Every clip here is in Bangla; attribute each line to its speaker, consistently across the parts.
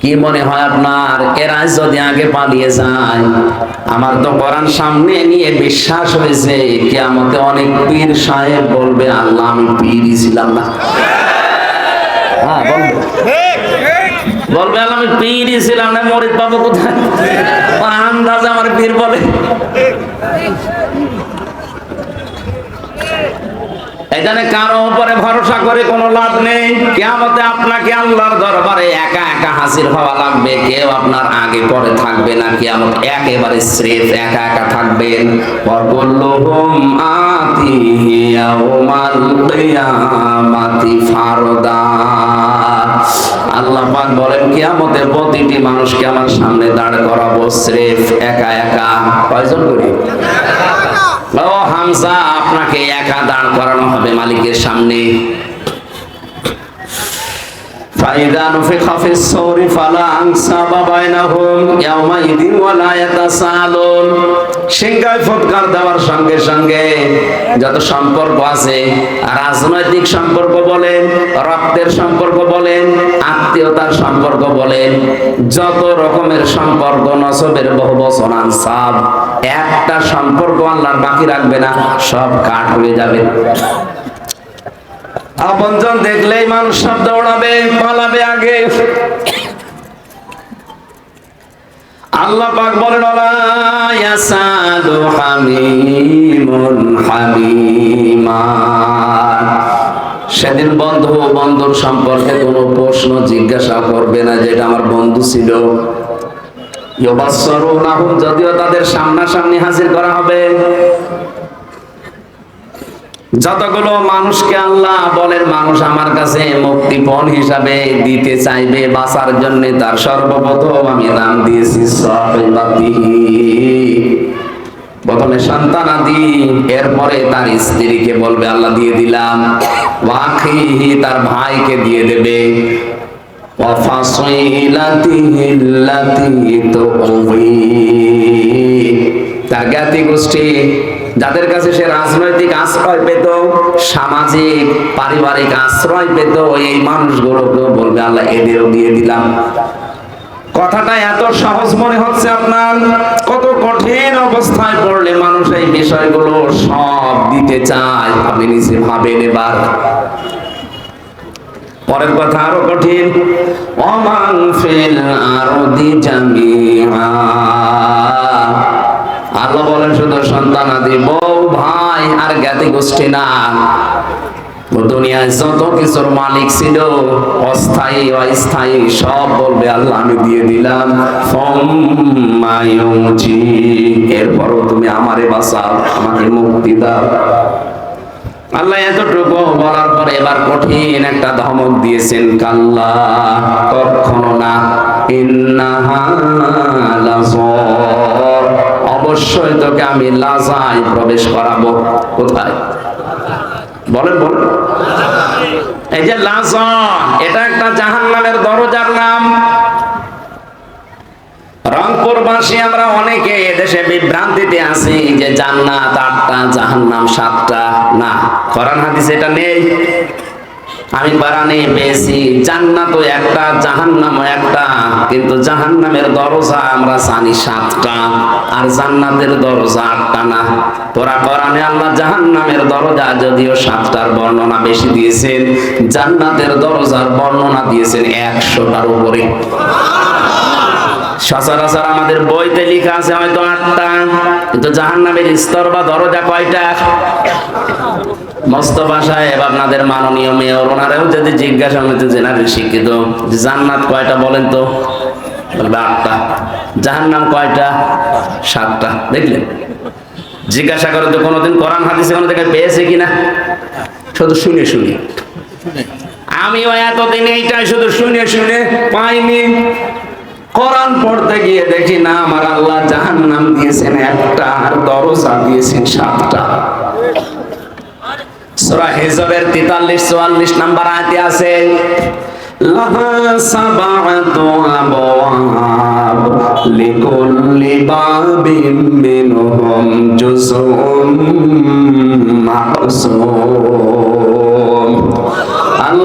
Speaker 1: কি মনে হয় আপনার? এরা যদি আগে পালিয়ে যায়। আমার তো কোরআন সামনে নিয়ে বিশ্বাস হয়েছে, কিয়ামতে অনেক পীর সাহেব বলবে, আল্লাহ, আমি পীরই ছিলাম না। হ্যাঁ বলবে। বলবে, আল্লাহ, আমি পীরই ছিলাম না মরিদ পাবো কোথায় আন্দাজ আমার পীর বলে। এখানে কারও উপরে ভরসা করে কোনো লাভ নেই। কেমতে আপনাকে আল্লাহর দরবারে একা একা হাসির হওয়া লাগবে। কেউ আপনার আগে পরে থাকবে না। কেমন একেবারে স্রেফ, একা একা থাকবেন। আল্লাহ বলেন, কিয়ামতে প্রতিটি মানুষকে আমার সামনে দাঁড় করাবো স্রেফ, একা একা। কয়জন করি? ও হামজা আপনাকে একা দাঁড় করানো হবে মালিকের সামনে فإذا نفخ في الصور فلا أنساب بينهم يومئذ ولا يتساءلون সিংহায় ফুৎকার দেওয়ার সঙ্গে সঙ্গে যত সম্পর্ক আছে রাজনৈতিক সম্পর্ক বলেন রক্তের সম্পর্ক বলেন আত্মীয়তার সম্পর্ক বলেন যত রকমের সম্পর্ক নসবের বহু বচন আনসাব একটা সম্পর্ক আল্লাহর বাকি রাখবে না, সব কাট হয়ে যাবে। আপনজন দেখলেই মানুষ সব দৌড়াবে, পালাবে আগে। আল্লাহ পাক হামিমা। সেদিন বন্ধু বন্ধুর সম্পর্কে কোনো প্রশ্ন জিজ্ঞাসা করবে না, যেটা আমার বন্ধু ছিল। ইউবাসসারুনাহুম যদিও তাদের সামনাসামনি হাজির করা হবে। যতগুলো মানুষকে আল্লাহ বলেন, মানুষ আমার কাছে মুক্তিপণ হিসাবে দিতে চাইবে, বাঁচার জন্য তার সর্বপ্রথম আমি নাম দিয়েছি প্রথমে এরপরে তার স্ত্রীকে বলবে, আল্লাহ দিয়ে দিলাম। তার ভাইকে দিয়ে দেবে। তুউই তার জ্ঞাতি গোষ্ঠী, যাদের কাছে সে রাজনৈতিক আশ্রয় পেত, সামাজিক, পারিবারিক আশ্রয় পেত, এই মানুষগুলোকে বলবে, আল্লাহ এদেরও দিয়ে দিলাম। কথাটা এত সহজ মনে হচ্ছে আপনার, কত কঠিন অবস্থায় পড়লে মানুষ এই বিষয়গুলো সব দিতে চায়, আপনি নিজে ভাবেন এবার। পরের কথা আরও কঠিন। অমান ফিল আরদি জামিআ। আল্লাহ বলেন, শুধু সন্তান আদি বউ, ভাই আর জ্ঞাতি গোষ্ঠী না। দুনিয়ায় যত কিছুর মালিক ছিল, অস্থায়ী অস্থায়ী, সব বলবে, আল্লাহ, আমি দিয়ে দিলাম। ফম্মায়ুজি এরপরও তুমি আমারে বাঁচাও, আমাকে মুক্তি দাও। আল্লাহ এতটুকু বলার পরে এবার কঠিন একটা ধমক দিয়েছেন, কাল্লা, কখনো না। অবশ্যই তোকে আমি লাজায় প্রবেশ করাবো। কোথায়? বলেন বলেন। এই যে লাজন এটা একটা জাহান্নামের দরজার নাম। রংপুরবাসী, আমরা অনেকে এদেশে বিভ্রান্তিতে আছি যে জান্নাত আটটা, জাহান্নাম সাতটা। না, কোরআন হাদিস এটা নেই। আমি বারানে পেয়েছি, জান্নাত একটা, জাহান্নাম একটা, কিন্তু জাহান্নামের দরজা আমরা জানি সাতটা, আর জান্নাতের দরজা আটটা না। তোরা কোরআনে আল্লাহ জাহান্নামের দরজা যদিও সাতটার বর্ণনা বেশি দিয়েছেন, জান্নাতের দরজার বর্ণনা দিয়েছেন একশোটার উপরে। সচরাচর আমাদের বইতে লেখা আছে হয়তো আটটা, কিন্তু জাহান্নামের স্তর বা দরজা কয়টা? মোস্তফা সাহেব আপনাদের মাননীয় মেয়র, ওনারাও যদি জিজ্ঞাসা হইতো জেনারেল শিক্ষিত। জান্নাত কয়টা বলেন তো? বলবে আটটা। জাহান্নাম কয়টা? সাতটা। দেখলেন? জিজ্ঞাসা করে তো কোনোদিন কোরআন, হাদিসে কোনো থেকে পেয়েছে কিনা? শুধু শুনে শুনে। আমিও এতদিন এইটাই শুধু শুনে শুনে পাইনি। কোরআন পড়তে গিয়ে দেখি, না, আমার আল্লাহ জাহান্নাম দিয়েছেন, একটা আর দরজা দিয়েছেন সাতটা। সূরা হিজরের 43 44 নাম্বার আয়াতে আছে, লাহা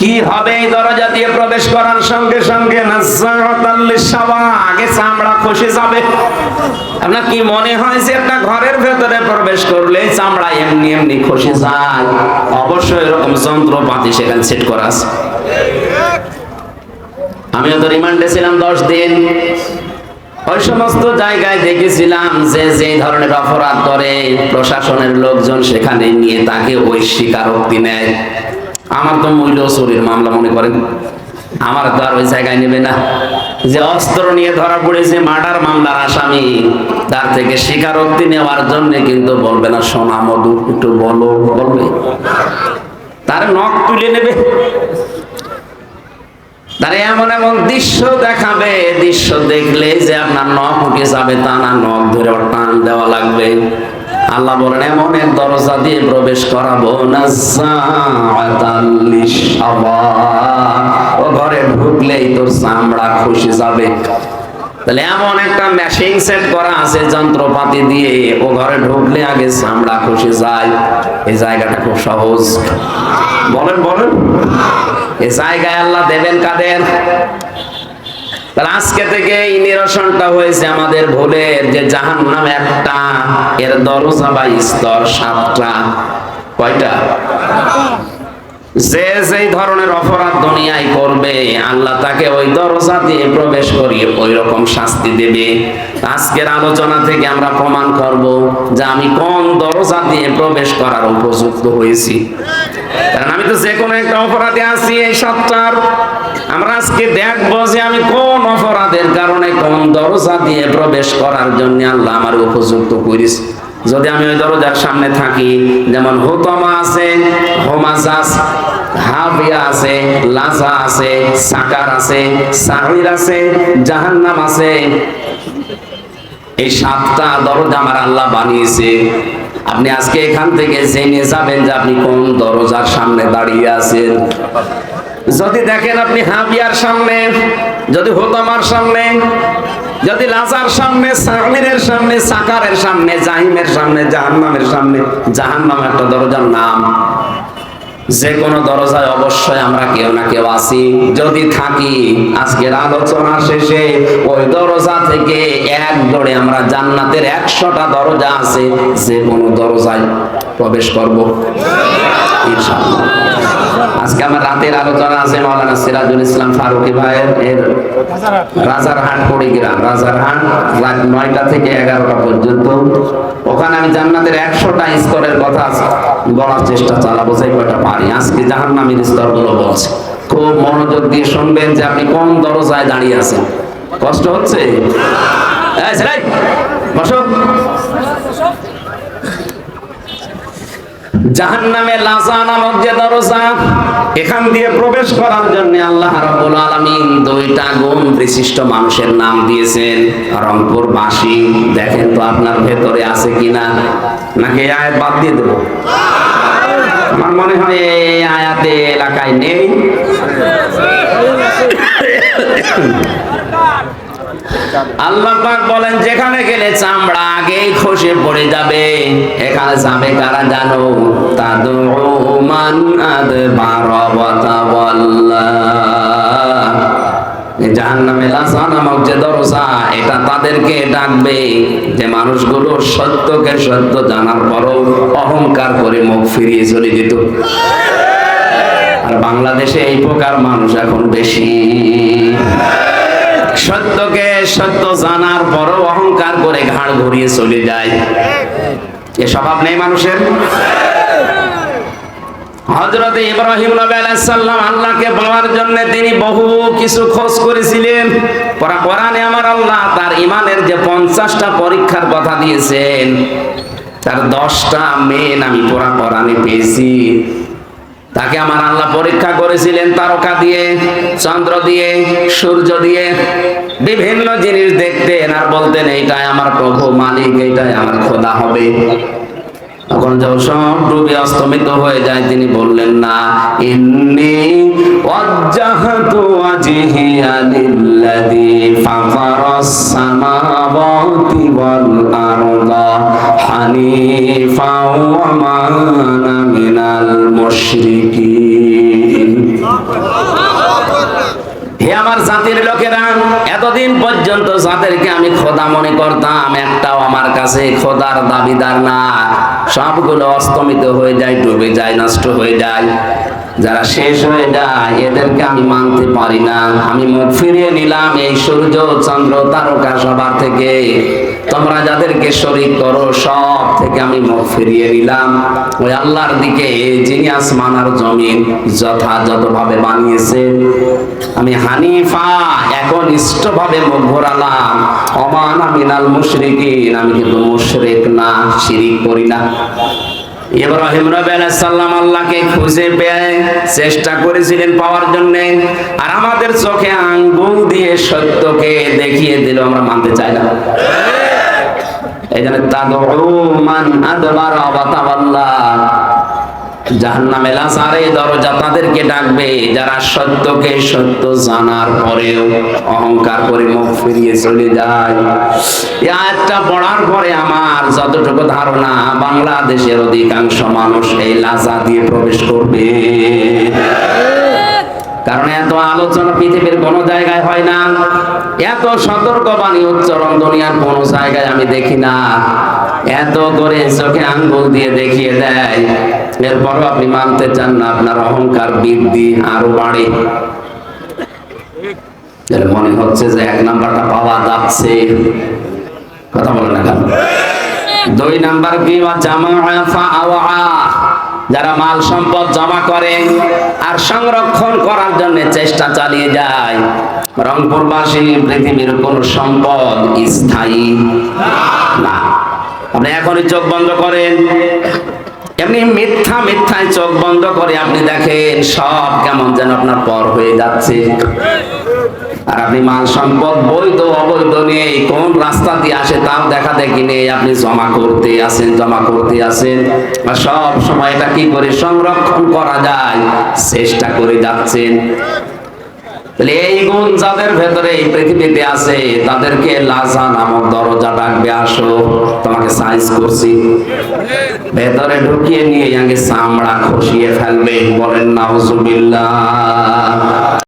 Speaker 1: কি হবে এই দরজা দিয়ে প্রবেশ করার সঙ্গে সঙ্গে আগে চামড়া খসে যাবে। আপনার কি মনে হয় যে ঘরের ভেতরে প্রবেশ করলে চামড়া এমনি এমনি খসে যায়? অবশ্যই এরকম যন্ত্রপাতি সেখানে সেট করা আমিও তো রিমান্ডে ছিলাম দশ দিন। ওই সমস্ত জায়গায় দেখেছিলাম যে যে ধরনের অপরাধ করে প্রশাসনের লোকজন সেখানে নিয়ে তাকে ওই স্বীকারোক্তি নেয়। আমার তো মূল্য চুরির মামলা মনে করেন। আমার তো আর ওই জায়গায় নেবে না। যে অস্ত্র নিয়ে ধরা পড়েছে, মার্ডার মামলার আসামি, তার থেকে স্বীকারোক্তি নেওয়ার জন্য কিন্তু বলবে না, সোনা মধু, একটু বলো, বলবে। তার নখ তুলে নেবে। তারা এমন এমন দৃশ্য দেখাবে, দৃশ্য দেখলে যে আপনার নখ উঠে যাবে, তা না, নখ ধরে টান দেওয়া লাগবে। আল্লাহ বলেন এমন এক দরজা দিয়ে প্রবেশ করাবো ও ঘরে ঢুকলেই তোর চামড়া খুশি যাবে। তাহলে এমন একটা মেশিন সেট করা আছে, যন্ত্রপাতি দিয়ে ও ঘরে ঢুকলে আগে চামড়া খুশি যায়। এই জায়গাটা খুব সহজ। বলেন বলেন। এই জায়গায় আল্লাহ দেবেন কাদের? তাহলে আজকে থেকে এই নিরসনটা হয়েছে আমাদের ভুলের যে জাহান নাম একটা, এর দরজা বা স্তর সাতটা। কয়টা? যে যেই ধরনের অপরাধ দুনিয়ায় করবে, আল্লাহ তাকে ওই দরজা দিয়ে প্রবেশ করিয়ে ওই রকম শাস্তি দেবে। আজকের আলোচনা থেকে আমরা প্রমাণ করব যে আমি কোন দরজা দিয়ে প্রবেশ করার উপযুক্ত হয়েছি। কারণ আমি তো যে কোনো একটা অপরাধে আছি এই সপ্তাহ আমরা আজকে দেখব যে আমি কোন অপরাধের কারণে কোন দরজা দিয়ে প্রবেশ করার জন্য আল্লাহ আমার উপযুক্ত করেছি। যদি আমি ওই দরজার সামনে থাকি, যেমন হুতমা আছে হোমাজাস হাবিয়া আছে, লাজা আছে, সাকার আছে সাহির আছে, জাহান্নাম আছে। এই সাতটা দরজা আমার আল্লাহ বানিয়েছে। আপনি আজকে এখান থেকে জেনে যাবেন যে আপনি কোন দরজার সামনে দাঁড়িয়ে আছেন। যদি দেখেন আপনি হাবিয়ার সামনে, যদি হোতামার সামনে, যদি লাজার সামনে, সামিরের সামনে, সাকারের সামনে, জাহিমের সামনে, জাহান্নামের সামনে, জাহান্নাম একটা দরজার নাম। যে কোনো দরজায় অবশ্যই আমরা কেউ না কেউ আছি। যদি থাকি, আজকের আলোচনা শেষে ওই দরজা থেকে এক দৌড়ে আমরা জান্নাতের একশোটা দরজা আছে, যে কোনো দরজায় প্রবেশ করব। আজকে আমার রাতের আলোচনা আছে মাওলানা সিরাজুল ইসলাম ফারুকি ভাইয়ের, এর রাজারহাট, কুড়িগ্রাম। রাজারহাট রাত নয়টা থেকে এগারোটা পর্যন্ত। ওখানে আমি জান্নাতের একশোটা স্তরের কথা বলার চেষ্টা চালাবো যে কয়টা পারি। আজকে জাহান্নামের স্তরগুলো বলছে। খুব মনোযোগ দিয়ে শুনবেন যে আপনি কোন দরজায় দাঁড়িয়ে আছেন। কষ্ট হচ্ছে? এই মানুষের নাম দিয়েছেন। রংপুর বাসী দেখেন তো আপনার ভেতরে আছে কিনা? নাকি আয়াত বাদ দিয়ে দেবো? আমার মনে হয় এই আয়াতে এলাকায় নেই। আল্লাহ পাক বলেন, যেখানে গেলে চামড়া আগেই খসে পড়ে যাবে। এখানে যাবে কারা জানো? তাদু মান আদবার লাসা নামক যে এটা তাদেরকে ডাকবে। যে মানুষগুলো সত্যকে সত্য জানার পরও অহংকার করে মুখ ফিরিয়ে চলে যেত। আর বাংলাদেশে এই প্রকার মানুষ এখন বেশি। সত্যকে সত্য জানার পরও অহংকার করে ঘাড় ঘুরিয়ে চলে যায়। এ স্বভাব নেই মানুষের? ইব্রাহিম আল্লাহকে পাওয়ার জন্য তিনি বহু কিছু খোঁজ করেছিলেন। পরা আমার আল্লাহ তার ইমানের যে পঞ্চাশটা পরীক্ষার কথা দিয়েছেন, তার দশটা মেন আমি পড়া কোরআনে পেয়েছি। তাকে আমার আল্লাহ পরীক্ষা করেছিলেন তারকা দিয়ে, চন্দ্র দিয়ে, সূর্য দিয়ে। বিভিন্ন জিনিস দেখতেন আর বলতেন, এইটাই আমার প্রভু মালিক, এইটাই আমার খোদা হবে। তখন সব ডুবে অস্তমিত হয়ে যায়, তিনি বললেন, না, ইন্নি ওয়াজ্জাহতু ওয়াজহিয়া লিল্লাযী ফাতারাস সামাওয়াতি ওয়াল আরদা হানিফা ওয়া মা মিনাল মুশরিকিন। হে আমার জাতির লোকেরা, এতদিন পর্যন্ত যাদেরকে আমি খোদা মনে করতাম, একটাও আমার কাছে খোদার দাবিদার না। সবগুলো অস্তমিত হয়ে যায় ডুবে যায় নষ্ট হয়ে যায়। যারা শেষ হয়ে যায়, এদেরকে আমি মানতে পারি না। আমি মুখ ফিরিয়ে নিলাম এই সূর্য চন্দ্র তারকা সবার থেকে। তোমরা যাদেরকে শরীক করো, সব থেকে আমি মুখ ফিরিয়ে নিলাম। ওই আল্লাহর দিকে যিনি আসমান আর জমিন যথাযথভাবে বানিয়েছেন আমি হানিফা, এখন ইষ্টভাবে মুখ ঘোরালাম। অমান আমিনাল মুশরিকিন, আমি কিন্তু মুশরিক না, শিরিক করি না। ইব্রাহিম নবী আলাইহিস সালাম আল্লাহকে খুঁজে পেয়ে চেষ্টা করেছিলেন পাওয়ার জন্য। আর আমাদের চোখে আঙ্গুল দিয়ে সত্যকে দেখিয়ে দিল, আমরা মানতে চাই না। এই জন্য তাদউ মান আদবার ওয়া তাওয়াল্লা। বাংলাদেশের অধিকাংশ মানুষ এই লাজা দিয়ে প্রবেশ করবে। কারণ এত আলোচনা পৃথিবীর কোন জায়গায় হয় না। এত সতর্কবাণী উচ্চারণ দুনিয়ার কোন জায়গায় আমি দেখি না। এত করে চোখে আঙ্গুল দিয়ে দেখিয়ে দেয়। এরপরও আপনি মানতে চান না, আপনার অহংকার বৃদ্ধি আরও বাড়ে। মনে হচ্ছে যে এক নাম্বারটা পাওয়া যাচ্ছে। কথা বলেন না কেন? দুই নাম্বার কি? যারা মাল সম্পদ জমা করে আর সংরক্ষণ করার জন্য চেষ্টা চালিয়ে যায়, রংপুরবাসী, পৃথিবীর কোন সম্পদ স্থায়ী না। আপনি এখনই চোখ বন্ধ করেন। এমনি মিথ্যা মিথ্যায় চোখ বন্ধ করে আপনি দেখেন সব কেমন যেন আপনার পর হয়ে যাচ্ছে। আর আপনি মাল সম্পদ বৈধ অবৈধ নেই কোন রাস্তা দিয়ে আসে তাও দেখা দেখি নেই। আপনি জমা করতে আসেন, জমা করতে আসেন। সব সময় এটা কি করে সংরক্ষণ করা যায়? চেষ্টা করে যাচ্ছেন। তাহলে এই গুণ যাদের ভেতরে এই পৃথিবীতে আছে, তাদেরকে লাজা নামক দরজা ডাকবে, আসো, তোমাকে সাইজ করছি। ভেতরে ঢুকিয়ে নিয়ে আগে চামড়া খসিয়ে ফেলবে। বলেন, নাউজুবিল্লাহ।